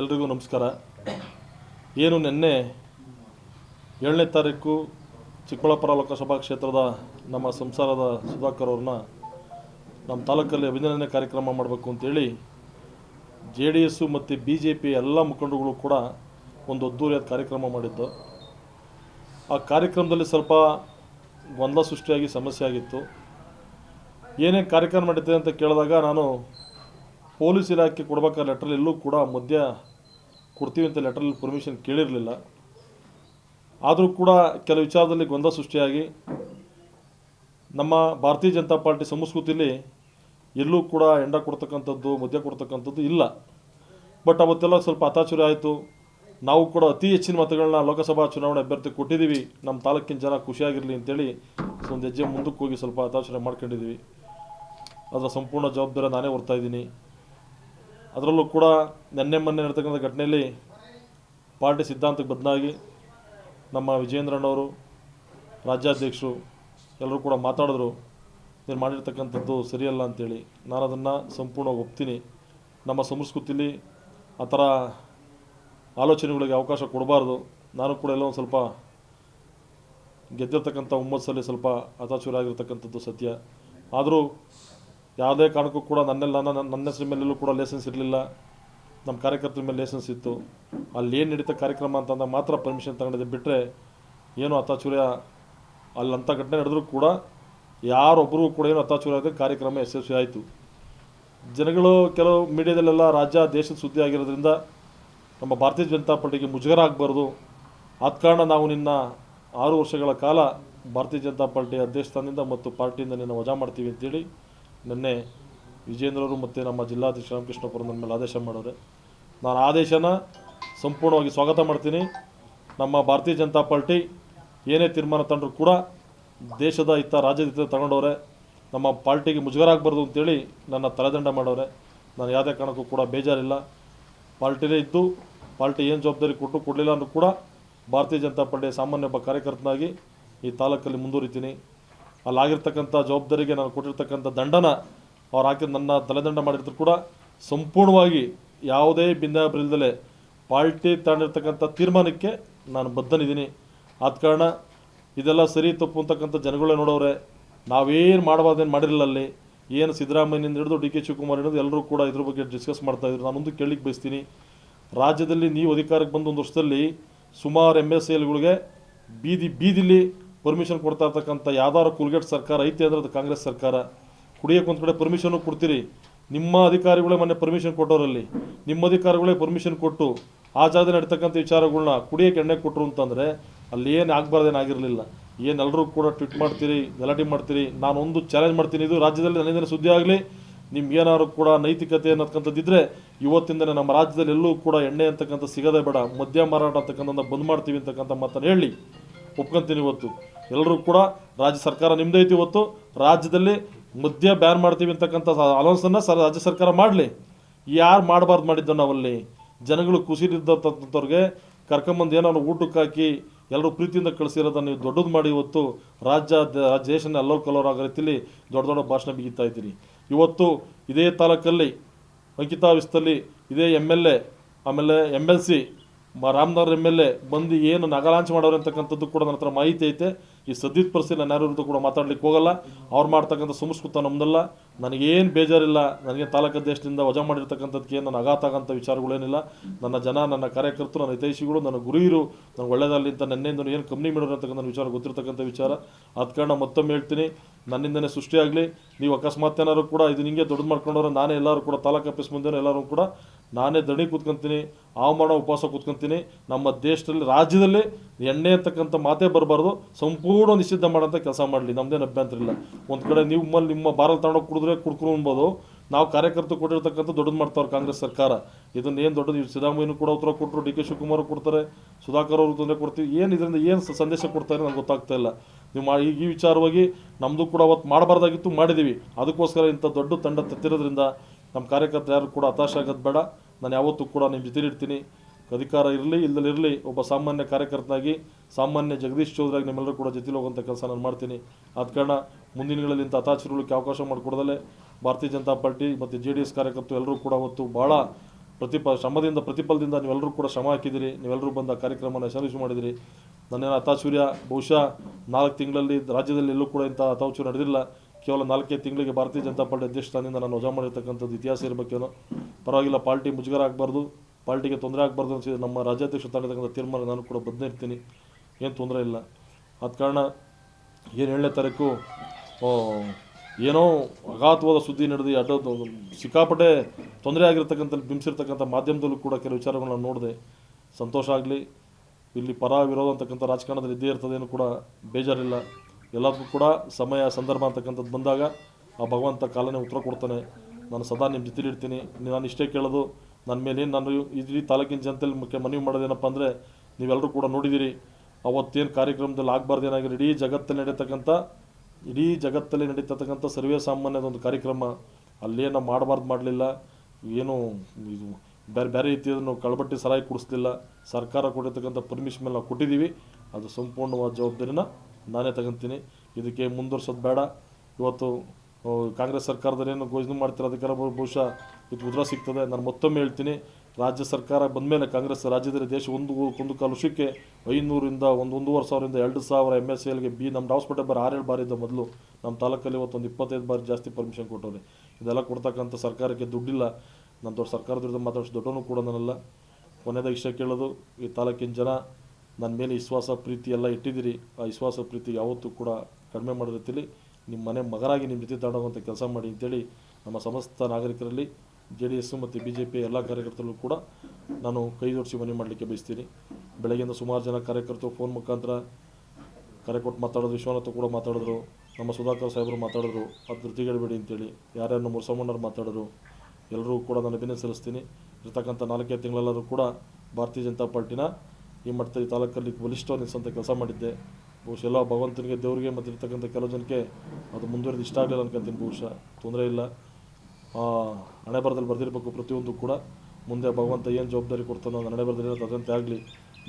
ಎಲ್ರಿಗೂ ನಮಸ್ಕಾರ. ಏನು ನಿನ್ನೆ ಏಳನೇ ತಾರೀಕು ಚಿಕ್ಕಬಳ್ಳಾಪುರ ಲೋಕಸಭಾ ಕ್ಷೇತ್ರದ ನಮ್ಮ ಸಂಸಾರದ ಸುಧಾಕರ್ ಅವ್ರನ್ನ ನಮ್ಮ ತಾಲೂಕಲ್ಲಿ ಅಭಿನಂದನೆ ಕಾರ್ಯಕ್ರಮ ಮಾಡಬೇಕು ಅಂತೇಳಿ ಜೆ ಡಿ ಎಸ್ಸು ಮತ್ತು ಬಿ ಜೆ ಪಿ ಎಲ್ಲ ಮುಖಂಡರುಗಳು ಕೂಡ ಒಂದು ಅದ್ದೂರಿಯಾದ ಕಾರ್ಯಕ್ರಮ ಮಾಡಿದ್ದು. ಆ ಕಾರ್ಯಕ್ರಮದಲ್ಲಿ ಸ್ವಲ್ಪ ಗೊಂದಲ ಸೃಷ್ಟಿಯಾಗಿ ಸಮಸ್ಯೆ ಆಗಿತ್ತು. ಏನೇ ಕಾರ್ಯಕ್ರಮ ಮಾಡಿದ್ದೆ ಅಂತ ಕೇಳಿದಾಗ ನಾನು ಪೊಲೀಸ್ ಇಲಾಖೆ ಕೊಡ್ಬೇಕಾದ ಲೆಟ್ರ್ ಎಲ್ಲೂ ಕೂಡ ಮದ್ಯ ಕೊಡ್ತೀವಿ ಅಂತ ಲೆಟ್ರಲ್ಲಿ ಪರ್ಮಿಷನ್ ಕೇಳಿರಲಿಲ್ಲ. ಆದರೂ ಕೂಡ ಕೆಲವು ವಿಚಾರದಲ್ಲಿ ಗೊಂದಲ ಸೃಷ್ಟಿಯಾಗಿ ನಮ್ಮ ಭಾರತೀಯ ಜನತಾ ಪಾರ್ಟಿ ಸಂಸ್ಕೃತಿಯಲ್ಲಿ ಎಲ್ಲೂ ಕೂಡ ಎಂಡ ಕೊಡ್ತಕ್ಕಂಥದ್ದು, ಮದ್ಯ ಕೊಡ್ತಕ್ಕಂಥದ್ದು ಇಲ್ಲ. ಬಟ್ ಅವತ್ತೆಲ್ಲ ಸ್ವಲ್ಪ ಹತಾಚುರಿ ಆಯಿತು. ನಾವು ಕೂಡ ಅತಿ ಹೆಚ್ಚಿನ ಮತಗಳನ್ನ ಲೋಕಸಭಾ ಚುನಾವಣೆ ಅಭ್ಯರ್ಥಿ ಕೊಟ್ಟಿದ್ದೀವಿ. ನಮ್ಮ ತಾಲೂಕಿನ ಜನ ಖುಷಿಯಾಗಿರಲಿ ಅಂತೇಳಿ ಒಂದು ಹೆಜ್ಜೆ ಮುಂದಕ್ಕೆ ಹೋಗಿ ಸ್ವಲ್ಪ ಅತಾಚುರಿ ಮಾಡ್ಕೊಂಡಿದ್ದೀವಿ. ಅದರ ಸಂಪೂರ್ಣ ಜವಾಬ್ದಾರಿ ನಾನೇ ಹೊರ್ತಾ ಇದ್ದೀನಿ. ಅದರಲ್ಲೂ ಕೂಡ ನೆನ್ನೆ ಮೊನ್ನೆ ನಡೆತಕ್ಕಂಥ ಘಟನೆಯಲ್ಲಿ ಪಾರ್ಟಿ ಸಿದ್ಧಾಂತಕ್ಕೆ ಬದಲಾಗಿ ನಮ್ಮ ವಿಜೇಂದ್ರಣ್ಣವರು ರಾಜ್ಯಾಧ್ಯಕ್ಷರು ಎಲ್ಲರೂ ಕೂಡ ಮಾತಾಡಿದ್ರು, ನೀನು ಮಾಡಿರ್ತಕ್ಕಂಥದ್ದು ಸರಿಯಲ್ಲ ಅಂತೇಳಿ. ನಾನು ಅದನ್ನು ಸಂಪೂರ್ಣವಾಗಿ ಒಪ್ತೀನಿ. ನಮ್ಮ ಸಂಸ್ಕೃತಿಲಿ ಆ ಥರ ಆಲೋಚನೆಗಳಿಗೆ ಅವಕಾಶ ಕೊಡಬಾರ್ದು. ನಾನು ಕೂಡ ಎಲ್ಲ ಒಂದು ಸ್ವಲ್ಪ ಗೆದ್ದಿರ್ತಕ್ಕಂಥ ಹುಮ್ಮಸ್ಸಲ್ಲಿ ಸ್ವಲ್ಪ ಹತಾಚುರಾಗಿರತಕ್ಕಂಥದ್ದು ಸತ್ಯ. ಆದರೂ ಯಾವುದೇ ಕಾರಣಕ್ಕೂ ಕೂಡ ನನ್ನೆಲ್ಲ ನನ್ನ ನನ್ನ ಹೆಸರು ಮೇಲೆಲ್ಲೂ ಕೂಡ ಲೈಸೆನ್ಸ್ ಇರಲಿಲ್ಲ. ನಮ್ಮ ಕಾರ್ಯಕರ್ತರ ಮೇಲೆ ಲೈಸೆನ್ಸ್ ಇತ್ತು. ಅಲ್ಲಿ ಏನು ನಡೀತಾ ಕಾರ್ಯಕ್ರಮ ಅಂತಂದಾಗ ಮಾತ್ರ ಪರ್ಮಿಷನ್ ತಗೊಂಡಿದ್ದೆ. ಬಿಟ್ಟರೆ ಏನು ಅತಾಚೂರ್ಯ ಅಲ್ಲಿ ಅಂಥ ಘಟನೆ ನಡೆದರೂ ಕೂಡ ಯಾರೊಬ್ಬರಿಗೂ ಕೂಡ ಏನು ಹತಾಚುರ್ಯ ಆಗಿದೆ ಕಾರ್ಯಕ್ರಮ ಯಶಸ್ವಿ ಆಯಿತು. ಜನಗಳು ಕೆಲವು ಮೀಡಿಯಾದಲ್ಲೆಲ್ಲ ರಾಜ್ಯ, ದೇಶದ ಸುದ್ದಿ ಆಗಿರೋದ್ರಿಂದ ನಮ್ಮ ಭಾರತೀಯ ಜನತಾ ಪಾರ್ಟಿಗೆ ಮುಜುಗರ ಆಗಬಾರ್ದು ಆದ ಕಾರಣ ನಾವು ನಿನ್ನ ಆರು ವರ್ಷಗಳ ಕಾಲ ಭಾರತೀಯ ಜನತಾ ಪಾರ್ಟಿ ಅಧ್ಯಕ್ಷ ಸ್ಥಾನದಿಂದ ಮತ್ತು ಪಾರ್ಟಿಯಿಂದ ನಿನ್ನ ವಜಾ ಮಾಡ್ತೀವಿ ಅಂತೇಳಿ ನಿನ್ನೆ ವಿಜೇಂದ್ರವರು ಮತ್ತು ನಮ್ಮ ಜಿಲ್ಲಾಧ್ಯಕ್ಷ ರಾಮಕೃಷ್ಣಪುರ ನನ್ನ ಮೇಲೆ ಆದೇಶ ಮಾಡೋರೆ ನಾನು ಆದೇಶನ ಸಂಪೂರ್ಣವಾಗಿ ಸ್ವಾಗತ ಮಾಡ್ತೀನಿ. ನಮ್ಮ ಭಾರತೀಯ ಜನತಾ ಪಾರ್ಟಿ, ಏನೇ ತೀರ್ಮಾನ ತಂದರೂ ಕೂಡ ದೇಶದ ಹಿತ ರಾಜ್ಯದ ಹಿತ ತಗೊಂಡವ್ರೆ, ನಮ್ಮ ಪಾರ್ಟಿಗೆ ಮುಜುಗರ ಆಗಬಾರ್ದು ಅಂತೇಳಿ ನನ್ನ ತಲೆದಂಡ ಮಾಡೋರೆ. ನಾನು ಯಾವುದೇ ಕಾರಣಕ್ಕೂ ಕೂಡ ಬೇಜಾರಿಲ್ಲ. ಪಾರ್ಟಿಲೇ ಇದ್ದು, ಪಾರ್ಟಿ ಏನು ಜವಾಬ್ದಾರಿ ಕೊಟ್ಟು ಕೊಡಲಿಲ್ಲ ಅಂದರೂ ಕೂಡ ಭಾರತೀಯ ಜನತಾ ಪಾರ್ಟಿಯ ಸಾಮಾನ್ಯ ಒಬ್ಬ ಕಾರ್ಯಕರ್ತನಾಗಿ ಈ ತಾಲೂಕಲ್ಲಿ ಮುಂದುವರಿತೀನಿ. ಅಲ್ಲಾಗಿರ್ತಕ್ಕಂಥ ಜವಾಬ್ದಾರಿಗೆ ನಾನು ಕೊಟ್ಟಿರ್ತಕ್ಕಂಥ ದಂಡನ ಅವ್ರು ಹಾಕಿದ ನನ್ನ ತಲೆದಂಡ ಮಾಡಿರ್ತಾರೆ ಕೂಡ ಸಂಪೂರ್ಣವಾಗಿ ಯಾವುದೇ ಭಿನ್ನಾಭಿಪ್ರಾಯದಲ್ಲೇ ಪಾರ್ಟಿ ತಗೊಂಡಿರ್ತಕ್ಕಂಥ ತೀರ್ಮಾನಕ್ಕೆ ನಾನು ಬದ್ಧನಿದ್ದೀನಿ. ಆದ ಕಾರಣ ಇದೆಲ್ಲ ಸರಿ ತಪ್ಪು ಅಂತಕ್ಕಂಥ ಜನಗಳೇ ನೋಡೋರೆ ನಾವೇನು ಮಾಡಬಾರ್ದೇನು ಮಾಡಿರಲಿಲ್ಲ ಅಲ್ಲಿ, ಏನು ಸಿದ್ದರಾಮಯ್ಯನಿಂದ ಹಿಡಿದು ಡಿ ಕೆ ಶಿವಕುಮಾರ್ ಹಿಡಿದು ಎಲ್ಲರೂ ಕೂಡ ಇದ್ರ ಬಗ್ಗೆ ಡಿಸ್ಕಸ್ ಮಾಡ್ತಾ ಇದ್ರು. ನಾನೊಂದು ಕೇಳಲಿಕ್ಕೆ ಬಯಸ್ತೀನಿ. ರಾಜ್ಯದಲ್ಲಿ ನೀವು ಅಧಿಕಾರಕ್ಕೆ ಬಂದು ಒಂದು ವರ್ಷದಲ್ಲಿ ಸುಮಾರು ಎಂ ಎಸ್ ಎಲ್ಗಳಿಗೆ ಬೀದಿ ಬೀದಿಲಿ ಪರ್ಮಿಷನ್ ಕೊಡ್ತಾ ಇರ್ತಕ್ಕಂಥ ಯಾವ್ದಾರು ಕೂಲ್ಗೇಟ್ ಸರ್ಕಾರ ಐತೆ ಅಂದ್ರೆ ಅದು ಕಾಂಗ್ರೆಸ್ ಸರ್ಕಾರ. ಕುಡಿಯೋಕೆ ಒಂದು ಕಡೆ ಪರ್ಮಿಷನ್ನು ಕೊಡ್ತೀರಿ. ನಿಮ್ಮ ಅಧಿಕಾರಿಗಳೇ ಮೊನ್ನೆ ಪರ್ಮಿಷನ್ ಕೊಟ್ಟವರಲ್ಲಿ. ನಿಮ್ಮ ಅಧಿಕಾರಿಗಳೇ ಪರ್ಮಿಷನ್ ಕೊಟ್ಟು ಆ ಜಾಗದಲ್ಲಿ ನಡೀತಕ್ಕಂಥ ವಿಚಾರಗಳನ್ನ ಕುಡಿಯೋಕೆ ಎಣ್ಣೆ ಕೊಟ್ಟರು ಅಂತಂದರೆ ಅಲ್ಲಿ ಏನು ಆಗಬಾರ್ದೇನಾಗಿರಲಿಲ್ಲ ಏನು ಎಲ್ಲರೂ ಕೂಡ ಟ್ವೀಟ್ ಮಾಡ್ತೀರಿ, ಗಲಾಟೆ ಮಾಡ್ತೀರಿ. ನಾನು ಒಂದು ಚಾಲೆಂಜ್ ಮಾಡ್ತೀನಿ. ಇದು ರಾಜ್ಯದಲ್ಲಿ ನನ್ನಿಂದ ಸುದ್ದಿ ಆಗಲಿ. ನಿಮ್ಗೇನಾದ್ರು ಕೂಡ ನೈತಿಕತೆ ಅನ್ನೋದ್ಕಂಥದ್ದಿದ್ರೆ ಇವತ್ತಿಂದನೇ ನಮ್ಮ ರಾಜ್ಯದಲ್ಲಿ ಎಲ್ಲೂ ಕೂಡ ಎಣ್ಣೆ ಅಂತಕ್ಕಂಥ ಸಿಗೋದೇ ಬೇಡ. ಮದ್ಯ ಮಾರಾಟ ಅಂತಕ್ಕಂಥ ಬಂದ್ ಮಾಡ್ತೀವಿ ಅಂತಕ್ಕಂಥ ಮಾತನ್ನು ಹೇಳಿ. ಒಪ್ಕೊಂತೀನಿ ಇವತ್ತು. ಎಲ್ಲರೂ ಕೂಡ ರಾಜ್ಯ ಸರ್ಕಾರ ನಿಮ್ಮದೇ ಐತಿ ಇವತ್ತು. ರಾಜ್ಯದಲ್ಲಿ ಮದ್ಯ ಬ್ಯಾನ್ ಮಾಡ್ತೀವಿ ಅಂತಕ್ಕಂಥ ಅನೌನ್ಸನ್ನು ಸರ್ ರಾಜ್ಯ ಸರ್ಕಾರ ಮಾಡಲಿ. ಯಾರು ಮಾಡಬಾರ್ದು ಮಾಡಿದ್ದು ನಾವಲ್ಲಿ? ಜನಗಳು ಖುಷಿಲಿದ್ದಂಥವ್ರಿಗೆ ಕರ್ಕೊಂಬಂದು ಏನೋ ಊಟಕ್ಕೆ ಹಾಕಿ ಎಲ್ಲರೂ ಪ್ರೀತಿಯಿಂದ ಕಳಿಸಿರೋದನ್ನು ನೀವು ದೊಡ್ಡದು ಮಾಡಿ ಇವತ್ತು ರಾಜ್ಯ ದೇಶನ ಅಲ್ಲೋಲ್ ಕಲ್ಲೋರ್ ಆಗೋ ರೀತಿಯಲ್ಲಿ ದೊಡ್ಡ ದೊಡ್ಡ ಭಾಷಣ ಬಿಗಿತಾ ಇದ್ದೀರಿ. ಇವತ್ತು ಇದೇ ತಾಲೂಕಲ್ಲಿ ಅಂಕಿತಾ ವಿಸ್ತಲ್ಲಿ ಇದೇ ಎಂ ಎಲ್ ಎ ಆಮೇಲೆ M L C Ramanagara M L A ಬಂದು ಏನು ನಗಲಾಂಚ್ ಮಾಡೋರು ಅಂತಕ್ಕಂಥದ್ದು ಕೂಡ ನನ್ನ ಹತ್ರ ಮಾಹಿತಿ ಐತೆ. ಈ ಸದ್ಯದ ಪರಿಸ್ಥಿತಿ ನಾನು ಯಾರ ಕೂಡ ಮಾತಾಡ್ಲಿಕ್ಕೆ ಹೋಗಲ್ಲ. ಅವ್ರು ಮಾಡ್ತಕ್ಕಂಥ ಸಂಸ್ಕೃತ ನಮ್ದಲ್ಲ. ನನಗೇನು ಬೇಜಾರಿಲ್ಲ. ನನಗೆ ತಾಲೂಕು ದೇಶದಿಂದ ವಜಾ ಮಾಡಿರ್ತಕ್ಕಂಥದ್ದಕ್ಕೆ ನನ್ನ ಆಘಾತ ಆಗಂಥ ವಿಚಾರಗಳೇನಿಲ್ಲ. ನನ್ನ ಜನ, ನನ್ನ ಕಾರ್ಯಕರ್ತರು, ನನ್ನ ಹಿತೈಷಿಗಳು, ನನ್ನ ಗುರಿಯರು ನನಗೆ ಒಳ್ಳೇದಾಗಲಿ ಅಂತ ನನ್ನಿಂದ ಏನು ಕಂಪ್ನಿ ಮಾಡೋರು ಅಂತಕ್ಕಂಥ ವಿಚಾರ ಗೊತ್ತಿರ್ತಕ್ಕಂಥ ವಿಚಾರ. ಅದ ಕಾರಣ ಮತ್ತೊಮ್ಮೆ ಹೇಳ್ತೀನಿ. ನನ್ನಿಂದನೇ ಸೃಷ್ಟಿಯಾಗಲಿ. ನೀವು ಅಕಸ್ಮಾತ್ ಏನಾದ್ರು ಕೂಡ ಇದು ನಿಂಗೆ ದೊಡ್ಡದು ಮಾಡ್ಕೊಂಡವ್ರೆ, ನಾನೇ ಎಲ್ಲರೂ ಕೂಡ ತಾಲೂಕು ಆಫೀಸ್ ಮುಂದೆ ಎಲ್ಲರೂ ಕೂಡ ನಾನೇ ದಣಿ ಕೂತ್ಕೊಂತೀನಿ ಅವಮಾನ ಉಪವಾಸ ಕೂತ್ಕೊಂತೀನಿ, ನಮ್ಮ ದೇಶದಲ್ಲಿ, ರಾಜ್ಯದಲ್ಲಿ ಎಣ್ಣೆ ಅಂತಕ್ಕಂಥ ಮಾತೇ ಬರಬಾರ್ದು, ಸಂಪೂರ್ಣ ನಿಷಿದ್ಧ ಮಾಡೋಂಥ ಕೆಲಸ ಮಾಡಲಿ, ನಮ್ದೇನು ಅಭ್ಯಂತರ ಇಲ್ಲ. ಒಂದು ಕಡೆ ನಿಮ್ಮಲ್ಲಿ ನಿಮ್ಮ ಭಾರತ ತಗೊಂಡೋಗಿ ಕುಡಿದ್ರೆ ಕುಡ್ಕೊಂಡು ಅನ್ಬೋದು, ನಾವು ಕಾರ್ಯಕರ್ತರು ಕೊಟ್ಟಿರ್ತಕ್ಕಂಥ ದೊಡ್ಡದು ಮಾಡ್ತಾವ್ರೆ ಕಾಂಗ್ರೆಸ್ ಸರ್ಕಾರ. ಇದನ್ನ ಏನು ದೊಡ್ಡದು ಸಿದ್ದರಾಮಯ್ಯನೂ ಕೂಡ ಉತ್ತರ ಕೊಟ್ಟರು ಡಿ ಕೆ ಶಿವಕುಮಾರ್ ಕೊಡ್ತಾರೆ, ಸುಧಾಕರ್ ಅವರು ತೊಂದರೆ ಕೊಡ್ತೀವಿ, ಏನು ಇದರಿಂದ ಏನು ಸಂದೇಶ ಕೊಡ್ತಾರೆ ನನಗೆ ಗೊತ್ತಾಗ್ತಾ ಇಲ್ಲ. ನೀವು ಮಾ ಈ ವಿಚಾರವಾಗಿ ನಮ್ಮದು ಕೂಡ ಅವತ್ತು ಮಾಡಬಾರ್ದಾಗಿತ್ತು ಮಾಡಿದ್ದೀವಿ ಅದಕ್ಕೋಸ್ಕರ ಇಂಥ ದೊಡ್ಡ ತಂಡ ತತ್ತಿರೋದ್ರಿಂದ ನಮ್ಮ ಕಾರ್ಯಕರ್ತರು ಯಾರು ಕೂಡ ಹತಾಶ ಆಗೋದು ಬೇಡ. ನಾನು ಯಾವತ್ತೂ ಕೂಡ ನಿಮ್ಮ ಜೊತೆ ಇರ್ತೀನಿ. ಅಧಿಕಾರ ಇರಲಿ ಇಲ್ಲದಿರಲಿ ಒಬ್ಬ ಸಾಮಾನ್ಯ ಕಾರ್ಯಕರ್ತನಾಗಿ, ಸಾಮಾನ್ಯ ಜಗದೀಶ್ ಚೌಧರಿಯಾಗಿ ನಿಮ್ಮೆಲ್ಲರೂ ಕೂಡ ಜೊತೆಲಿ ಹೋಗುವಂಥ ಕೆಲಸ ನಾನು ಮಾಡ್ತೀನಿ. ಆದ ಕಾರಣ ಮುಂದಿನ ದಿನಗಳಲ್ಲಿ ಇಂಥ ಅತಾಚಾರಗಳಿಗೆ ಅವಕಾಶ ಮಾಡಿಕೊಡದಲ್ಲೇ ಭಾರತೀಯ ಜನತಾ ಪಾರ್ಟಿ ಮತ್ತು ಜೆ ಡಿ ಎಸ್ ಕಾರ್ಯಕರ್ತರು ಎಲ್ಲರೂ ಕೂಡ ಅವತ್ತು ಭಾಳ ಪ್ರತಿಪ, ಶ್ರಮದಿಂದ, ಪ್ರತಿಫಲದಿಂದ ನೀವೆಲ್ಲರೂ ಕೂಡ ಶ್ರಮ ಹಾಕಿದ್ದೀರಿ. ನೀವೆಲ್ಲರೂ ಬಂದ ಕಾರ್ಯಕ್ರಮನ ಯಶಸ್ವಿ ಮಾಡಿದಿರಿ ನನ್ನೇನು ಹತಾಶೂರ್ಯ ಬಹುಶಃ ನಾಲ್ಕು ತಿಂಗಳಲ್ಲಿ ರಾಜ್ಯದಲ್ಲಿ ಎಲ್ಲೂ ಕೂಡ ಇಂಥ ಹತಾಶೂರ್ಯ ನಡೆದಿಲ್ಲ. ಕೇವಲ ನಾಲ್ಕೈದು ತಿಂಗಳಿಗೆ ಭಾರತೀಯ ಜನತಾ ಪಾರ್ಟಿ ಅಧ್ಯಕ್ಷ ನಾನು ವಜಾ ಮಾಡಿರ್ತಕ್ಕಂಥದ್ದು ಇತಿಹಾಸ ಇರಬೇಕೇನೋ. ಪರವಾಗಿಲ್ಲ, ಪಾರ್ಟಿ ಮುಜುಗರ ಆಗಬಾರ್ದು, ಪಾರ್ಟಿಗೆ ತೊಂದರೆ ಆಗಬಾರ್ದು ಅನಿಸಿದೆ ನಮ್ಮ ರಾಜ್ಯಾಧ್ಯಕ್ಷ ತಗೊಂಡಿರ್ತಕ್ಕಂಥ ತೀರ್ಮಾನ ನಾನು ಕೂಡ ಬದ್ದೇ ಇರ್ತೀನಿ. ಏನು ತೊಂದರೆ ಇಲ್ಲ. ಆದ ಕಾರಣ ಏನು ಏಳನೇ ತಾರೀಕು ಏನೋ ಅಗಾಧವಾದ ಸುದ್ದಿ ನಡೆದು ಅಡ್ಡ ಸಿಕ್ಕಾಪಟ್ಟೆ ತೊಂದರೆ ಆಗಿರ್ತಕ್ಕಂಥ, ಬಿಂಬಿಸಿರ್ತಕ್ಕಂಥ ಮಾಧ್ಯಮದಲ್ಲೂ ಕೂಡ ಕೆಲವು ವಿಚಾರಗಳನ್ನ ನೋಡಿದೆ. ಸಂತೋಷ ಆಗಲಿ, ಇಲ್ಲಿ ಪರ ವಿರೋಧ ಅಂತಕ್ಕಂಥ ರಾಜಕಾರಣದಲ್ಲಿ ಇದ್ದೇ ಇರ್ತದೇನು ಕೂಡ ಬೇಜಾರಿಲ್ಲ. ಎಲ್ಲದಕ್ಕೂ ಕೂಡ ಸಮಯ, ಸಂದರ್ಭ ಅಂತಕ್ಕಂಥದ್ದು ಬಂದಾಗ ಆ ಭಗವಂತ ಕಾಲನೇ ಉತ್ತರ ಕೊಡ್ತಾನೆ. ನಾನು ಸದಾ ನಿಮ್ಮ ಜೊತೆಲಿರ್ತೀನಿ ನಾನು ಇಷ್ಟೇ ಕೇಳೋದು. ನನ್ನ ಮೇಲೆ ನಾನು ಇಡೀ ತಾಲೂಕಿನ ಜನತೆಯಲ್ಲಿ ಮುಖ್ಯ ಮನವಿ ಮಾಡೋದೇನಪ್ಪ ಅಂದರೆ ನೀವೆಲ್ಲರೂ ಕೂಡ ನೋಡಿದ್ದೀರಿ ಅವತ್ತೇನು ಕಾರ್ಯಕ್ರಮದಲ್ಲಿ ಆಗಬಾರ್ದು ಏನಾಗಿರೋ ಇಡೀ ಜಗತ್ತಲ್ಲಿ ನಡೀತಕ್ಕಂಥ, ಇಡೀ ಜಗತ್ತಲ್ಲಿ ನಡೀತಕ್ಕಂಥ ಸರ್ವೇ ಸಾಮಾನ್ಯದ ಒಂದು ಕಾರ್ಯಕ್ರಮ. ಅಲ್ಲೇನು ಮಾಡಬಾರ್ದು ಮಾಡಲಿಲ್ಲ. ಏನು ಇದು ಬೇರೆ ಬೇರೆ ರೀತಿಯನ್ನು ಕಳಬಟ್ಟಿ ಸರಾಯಿ ಕೊಡಿಸ್ಲಿಲ್ಲ. ಸರ್ಕಾರ ಕೊಟ್ಟಿರ್ತಕ್ಕಂಥ ಪರ್ಮಿಷನ್ ಮೇಲೆ ನಾವು ಕೊಟ್ಟಿದ್ದೀವಿ. ಅದು ಸಂಪೂರ್ಣವಾದ ಜವಾಬ್ದಾರಿನ ನಾನೇ ತಗೊಂತೀನಿ. ಇದಕ್ಕೆ ಮುಂದುವರ್ಸೋದು ಬೇಡ. ಇವತ್ತು ಕಾಂಗ್ರೆಸ್ ಸರ್ಕಾರದಲ್ಲಿ ಏನು ಘೋಷಣೆ ಮಾಡ್ತೀರ ಅದಕ್ಕೆ ಬಹುಶಃ ಇದು ಉದ್ರ ಸಿಗ್ತದೆ. ನಾನು ಮತ್ತೊಮ್ಮೆ ಹೇಳ್ತೀನಿ, ರಾಜ್ಯ ಸರ್ಕಾರ ಬಂದಮೇಲೆ ಕಾಂಗ್ರೆಸ್ ರಾಜ್ಯದಲ್ಲಿ ದೇಶ ಒಂದು ಒಂದು ಕಾಲು ವರ್ಷಕ್ಕೆ ಐನೂರಿಂದ ಒಂದು, ಒಂದೂವರೆ ಸಾವಿರದಿಂದ ಎರಡು ಸಾವಿರ ಎಂ ಎಸ್ ಎಲ್ಗೆ ಬಿ ನಮ್ಮ ಹಾಸ್ಪಿಟಲ್ ಬಾರಿ ಆರೇಳು ಬಾರಿ ಇದ್ದ ಮೊದಲು. ನಮ್ಮ ತಾಲೂಕಲ್ಲಿ ಇವತ್ತು ಒಂದು ಇಪ್ಪತ್ತೈದು ಬಾರಿ ಜಾಸ್ತಿ ಪರ್ಮಿಷನ್ ಕೊಟ್ಟವ್ರೆ. ಇದೆಲ್ಲ ಕೊಡ್ತಕ್ಕಂಥ ಸರ್ಕಾರಕ್ಕೆ ದುಡ್ಡಿಲ್ಲ. ನಾನು ದೊಡ್ಡ ಸರ್ಕಾರದ ವಿರುದ್ಧ ಮಾತಾಡೋಷ್ಟು ದೊಡ್ಡವನು ಕೂಡ ನಾನಲ್ಲ ಕೊನೆಯದಾಗ ಇಷ್ಟ ಕೇಳೋದು, ಈ ತಾಲೂಕಿನ ಜನ ನನ್ನ ಮೇಲೆ ವಿಶ್ವಾಸ, ಪ್ರೀತಿ ಎಲ್ಲ ಇಟ್ಟಿದ್ದೀರಿ. ಆ ವಿಶ್ವಾಸ, ಪ್ರೀತಿ ಯಾವತ್ತೂ ಕೂಡ ಕಡಿಮೆ ಮಾಡದ ನಿಮ್ಮ ಮನೆ ಮಗರಾಗಿ ನಿಮ್ಮ ಜೊತೆ ತಾಡುವಂಥ ಕೆಲಸ ಮಾಡಿ ಅಂತೇಳಿ ನಮ್ಮ ಸಮಸ್ತ ನಾಗರಿಕರಲ್ಲಿ ಜೆ ಡಿ ಎಸ್ ಮತ್ತು ಬಿ ಜೆ ಪಿ ಎಲ್ಲ ಕಾರ್ಯಕರ್ತರಲ್ಲೂ ಕೂಡ ನಾನು ಕೈ ಜೋಡಿಸಿ ಮನವಿ ಮಾಡಲಿಕ್ಕೆ ಬಯಸ್ತೀನಿ. ಬೆಳಗ್ಗೆಯಿಂದ ಸುಮಾರು ಜನ ಕಾರ್ಯಕರ್ತರು ಫೋನ್ ಮುಖಾಂತರ ಕರೆ ಕೊಟ್ಟು ಮಾತಾಡೋದು ವಿಶ್ವನಾಥ ಕೂಡ ಮಾತಾಡಿದ್ರು. ನಮ್ಮ ಸುಧಾಕರ್ ಸಾಹೇಬರು ಮಾತಾಡಿದ್ರು. ಅದ್ರ ಹೇಳಬೇಡಿ ಅಂತೇಳಿ. ಯಾರ್ಯಾರು ನಮ್ಮ ಸೋಮಣ್ಣರು ಮಾತಾಡಿದ್ರು. ಎಲ್ಲರೂ ಕೂಡ ನಾನು ಅಭಿನಂದನೆ ಸಲ್ಲಿಸ್ತೀನಿ ಇರ್ತಕ್ಕಂಥ ನಾಲ್ಕೈದು ತಿಂಗಳೆಲ್ಲರೂ ಕೂಡ ಭಾರತೀಯ ಜನತಾ ಪಾರ್ಟಿನ ಈ ಮಟ್ಟದಲ್ಲಿ ಈ ತಾಲೂಕಲ್ಲಿ ಬಲಿಷ್ಠ ಅಂತ ಕೆಲಸ ಮಾಡಿದ್ದೆ. ಬಹುಶಃ ಎಲ್ಲ ಭಗವಂತನಿಗೆ ದೇವರಿಗೆ ಮತ್ತು ಇರ್ತಕ್ಕಂಥ ಕೆಲವು ಜನಕ್ಕೆ ಅದು ಮುಂದುವರೆದು ಇಷ್ಟ ಆಗಲಿಲ್ಲ ಅನ್ಕೊಂತೀನಿ ಬಹುಶಃ. ತೊಂದರೆ ಇಲ್ಲ. ಹಣೆ ಬರದಲ್ಲಿ ಬರೆದಿರಬೇಕು ಪ್ರತಿಯೊಂದು ಕೂಡ. ಮುಂದೆ ಭಗವಂತ ಏನು ಜವಾಬ್ದಾರಿ ಕೊಡ್ತಾನೋ ನನ್ನ ಹಣೆ ಬರದಲ್ಲಿ ಅದಂತೆ ಆಗಲಿ.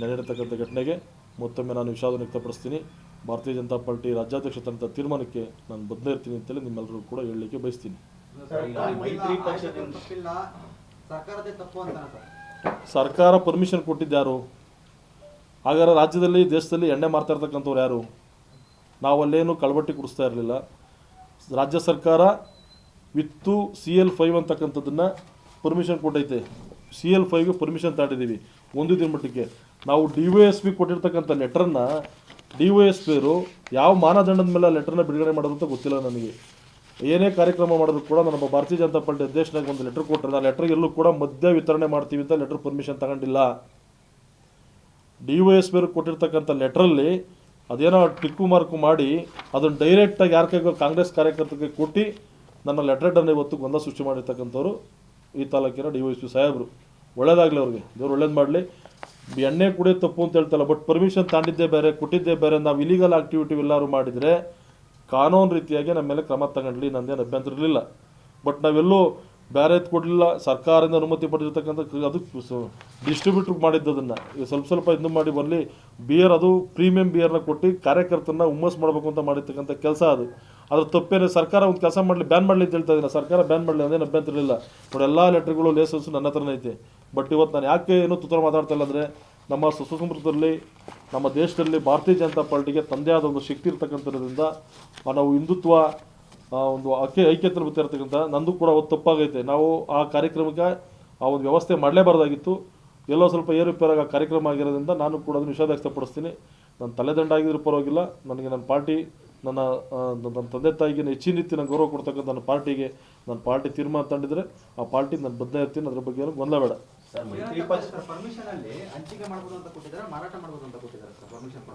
ನಡೆಯತಕ್ಕಂಥ ಘಟನೆಗೆ ಮತ್ತೊಮ್ಮೆ ನಾನು ವಿಷಾದ ವ್ಯಕ್ತಪಡಿಸ್ತೀನಿ. ಭಾರತೀಯ ಜನತಾ ಪಾರ್ಟಿ ರಾಜ್ಯಾಧ್ಯಕ್ಷ ತಂದ ತೀರ್ಮಾನಕ್ಕೆ ನಾನು ಬದ್ಧ ಇರ್ತೀನಿ ಅಂತೇಳಿ ನಿಮ್ಮೆಲ್ಲರೂ ಕೂಡ ಹೇಳಲಿಕ್ಕೆ ಬಯಸ್ತೀನಿ. ಸರ್ಕಾರ ಪರ್ಮಿಷನ್ ಕೊಟ್ಟಿದ್ದು ಯಾರು? ಹಾಗಾದ್ರೆ ರಾಜ್ಯದಲ್ಲಿ, ದೇಶದಲ್ಲಿ ಎಣ್ಣೆ ಮಾರ್ತಾ ಇರ್ತಕ್ಕಂಥವ್ರು ಯಾರು? ನಾವು ಕಳವಟ್ಟಿ ಕಳಬಟ್ಟಿ ಕುಡಿಸ್ತಾ ಇರಲಿಲ್ಲ. ರಾಜ್ಯ ಸರ್ಕಾರ ವಿತ್ತು ಸಿ ಎಲ್ ಫೈವ್ ಅಂತಕ್ಕಂಥದ್ದನ್ನು ಪರ್ಮಿಷನ್ ಕೊಟ್ಟೈತೆ. ಸಿ ಎಲ್ ಫೈವ್ಗೆ ಪರ್ಮಿಷನ್ ತಗೊಂಡಿದ್ದೀವಿ ಒಂದು ದಿನ ಮಟ್ಟಿಗೆ. ನಾವು ಡಿ ವೈ ಎಸ್ ಪಿ ಕೊಟ್ಟಿರ್ತಕ್ಕಂಥ ಲೆಟ್ರನ್ನ ಡಿ ವೈ ಎಸ್ ಪಿಯವರು ಯಾವ ಮಾನದಂಡದ ಮೇಲೆ ಲೆಟ್ರನ್ನ ಬಿಡುಗಡೆ ಮಾಡೋದು ಅಂತ ಗೊತ್ತಿಲ್ಲ ನನಗೆ. ಏನೇ ಕಾರ್ಯಕ್ರಮ ಮಾಡಿದ್ರು ಕೂಡ ನಮ್ಮ ಭಾರತೀಯ ಜನತಾ ಪಾರ್ಟಿ ಅಧ್ಯಕ್ಷನಾಗ ಒಂದು ಲೆಟರ್ ಕೊಟ್ಟರೆ ಆ ಲೆಟರ್ ಎಲ್ಲೂ ಕೂಡ ಮದ್ಯ ವಿತರಣೆ ಮಾಡ್ತೀವಿ ಅಂತ ಲೆಟರ್ ಪರ್ಮಿಷನ್ ತಗೊಂಡಿಲ್ಲ. ಡಿ ವೈ ಎಸ್ ಬೇರೆ ಕೊಟ್ಟಿರ್ತಕ್ಕಂಥ ಲೆಟ್ರಲ್ಲಿ ಅದೇನೋ ಟಿಕ್ಕು ಮಾರ್ಕು ಮಾಡಿ ಅದನ್ನು ಡೈರೆಕ್ಟಾಗಿ ಯಾರ ಕೈಗೋ ಕಾಂಗ್ರೆಸ್ ಕಾರ್ಯಕರ್ತರಿಗೆ ಕೊಟ್ಟು ನನ್ನ ಲೆಟ್ರೆಡನ್ನು ಇವತ್ತು ಗೊಂದಲ ಸೃಷ್ಟಿ ಮಾಡಿರ್ತಕ್ಕಂಥವ್ರು ಈ ತಾಲೂಕಿನ ಡಿ ವೈ ಎಸ್ ಪಿ ಸಾಹೇಬರು. ಒಳ್ಳೇದಾಗಲಿ ಅವ್ರಿಗೆ. ದೇವ್ರು ಒಳ್ಳೇದು ಮಾಡಲಿ. ಎಣ್ಣೆ ಕುಡಿಯೋದು ತಪ್ಪು ಅಂತ ಹೇಳ್ತಲ್ಲ ಬಟ್ ಪರ್ಮಿಷನ್ ತಾಂಡಿದ್ದೇ ಬೇರೆ, ಕೊಟ್ಟಿದ್ದೇ ಬೇರೆ, ನಾವು ಇಲೀಗಲ್ ಆಕ್ಟಿವಿಟಿ ಎಲ್ಲರೂ ಮಾಡಿದರೆ ಕಾನೂನು ರೀತಿಯಾಗಿ ನಮ್ಮ ಮೇಲೆ ಕ್ರಮ ತಗೊಂಡ್ಲಿ, ನಂದೇನು ಅಭ್ಯಂತರ ಇರಲಿಲ್ಲ. ಬಟ್ ನಾವೆಲ್ಲೂ ಬೇರೆ ಕೊಡಲಿಲ್ಲ, ಸರ್ಕಾರದಿಂದ ಅನುಮತಿ ಪಡೆದಿರ್ತಕ್ಕಂಥ ಅದು ಡಿಸ್ಟ್ರಿಬ್ಯೂಟ್ರ್ ಮಾಡಿದ್ದು ಅದನ್ನು ಸ್ವಲ್ಪ ಸ್ವಲ್ಪ ಇದು ಮಾಡಿ ಬರಲಿ ಬಿಯರ್ ಅದು ಪ್ರೀಮಿಯಂ ಬಿಯರ್ನ ಕೊಟ್ಟು ಕಾರ್ಯಕರ್ತರನ್ನ ಹುಮ್ಮಸ್ ಮಾಡಬೇಕು ಅಂತ ಮಾಡಿರ್ತಕ್ಕಂಥ ಕೆಲಸ ಅದು. ಅದ್ರ ತಪ್ಪೇನೆ ಸರ್ಕಾರ ಒಂದು ಕೆಲಸ ಮಾಡಲಿ ಬ್ಯಾನ್ ಮಾಡಲಿ ಅಂತ ಹೇಳ್ತಾ ಇದ್ದೀನಿ ಸರ್ಕಾರ ಬ್ಯಾನ್ ಮಾಡಲಿ ಅದೇನು ಅಭ್ಯಂತರ ಇಲ್ಲ ನೋಡಿ, ಎಲ್ಲ ಲೆಟ್ರ್ಗಳು ಲೇಸನ್ಸು ನನ್ನ ಹತ್ರನೇ ಐತೆ. ಬಟ್ ಇವತ್ತು ನಾನು ಯಾಕೆ ಏನು ತುತ್ತರ ಮಾತಾಡ್ತಾ ಇಲ್ಲ ಅಂದರೆ, ನಮ್ಮ ಸುಸಂಸ್ಕೃತದಲ್ಲಿ ನಮ್ಮ ದೇಶದಲ್ಲಿ ಭಾರತೀಯ ಜನತಾ ಪಾರ್ಟಿಗೆ ತಂದೆ ಆದ ಒಂದು ಶಕ್ತಿ ಇರ್ತಕ್ಕಂಥದ್ರಿಂದ, ನಾವು ಹಿಂದುತ್ವ ಒಂದು ಐಕ್ಯ ಐಕ್ಯತೆ ಇರ್ತಕ್ಕಂಥ ನಂದು ಕೂಡ ಅವತ್ತು ತಪ್ಪಾಗೈತೆ. ನಾವು ಆ ಕಾರ್ಯಕ್ರಮಕ್ಕೆ ಆ ಒಂದು ವ್ಯವಸ್ಥೆ ಮಾಡಲೇಬಾರ್ದಾಗಿತ್ತು. ಎಲ್ಲೋ ಸ್ವಲ್ಪ ಏರುಪೇರಾಗ ಆ ಕಾರ್ಯಕ್ರಮ ಆಗಿರೋದ್ರಿಂದ ನಾನು ಕೂಡ ಅದನ್ನು ವಿಷಾದ ವ್ಯಕ್ತಪಡಿಸ್ತೀನಿ. ನನ್ನ ತಲೆದಂಡ ಆಗಿದ್ರು ಪರವಾಗಿಲ್ಲ. ನನಗೆ ನನ್ನ ಪಾರ್ಟಿ, ನನ್ನ ನನ್ನ ತಂದೆ ತಾಯಿಗೆ ಹೆಚ್ಚಿನ ರೀತಿ ನಾನು ಗೌರವ ಕೊಡ್ತಕ್ಕಂಥ ನನ್ನ ಪಾರ್ಟಿಗೆ ನನ್ನ ಪಾರ್ಟಿ ತೀರ್ಮಾನ ತಂಡಿದ್ರೆ ಆ ಪಾರ್ಟಿ ನಾನು ಬದ್ಧ ಇರ್ತೀನಿ. ಅದ್ರ ಬಗ್ಗೆ ಏನು ಗೊಂದಲ ಬೇಡ.